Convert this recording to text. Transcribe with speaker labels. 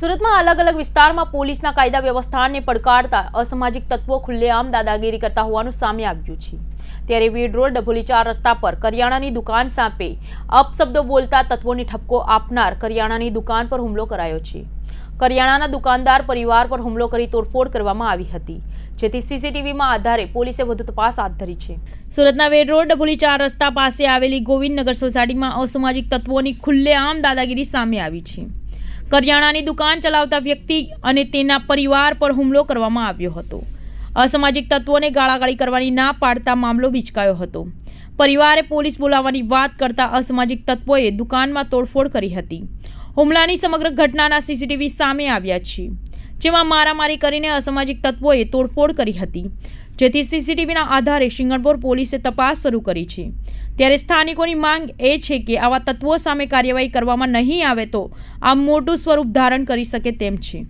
Speaker 1: સુરતમાં અલગ અલગ વિસ્તારમાં પોલીસના કાયદા વ્યવસ્થાને પડકારતા અસામાજિક તત્વો ખુલ્લેઆમ દાદાગીરી કરતા હોવાનું સામે આવ્યું છે. ત્યારે વીડ રોડ ડભોલી ચાર રસ્તા પર કરિયાણાની દુકાન સામે અપશબ્દો બોલતા તત્વોને ઠપકો આપનાર કરિયાણાની દુકાન પર હુમલો કરાયો છે. કરિયાણાના દુકાનદાર પરિવાર પર હુમલો કરી તોડફોડ કરવામાં આવી હતી. જેથી સીસીટીવીમાં આધારે પોલીસે વધુ તપાસ હાથ ધરી છે. સુરતના વેડ રોડ ડભોલી ચાર રસ્તા પાસે આવેલી ગોવિંદનગર સોસાયટીમાં અસામાજિક તત્વોની ખુલ્લેઆમ દાદાગીરી સામે આવી છે. કરિયાણાની દુકાન ચલાવતા વ્યક્તિ અને તેના પરિવાર પર હુમલો કરવામાં આવ્યો હતો. અસામાજિક તત્વોને ગાળાગાળી કરવાની ના પાડતા મામલો બિચકાયો હતો. પરિવારે પોલીસ બોલાવવાની વાત કરતા અસામાજિક તત્વોએ દુકાનમાં તોડફોડ કરી હતી. હુમલાની સમગ્ર ઘટનાના સીસીટીવી સામે આવ્યા છે જેમાં મારામારી કરીને અસામાજિક તત્વોએ તોડફોડ કરી હતી. જેથી સીસીટીવીના આધારે સિંગણપોર પોલીસે તપાસ શરૂ કરી છે. ત્યારે સ્થાનિકોની માંગ એ છે કે આવા તત્વો સામે કાર્યવાહી કરવામાં નહીં આવે તો આ મોટું સ્વરૂપ ધારણ કરી શકે તેમ છે.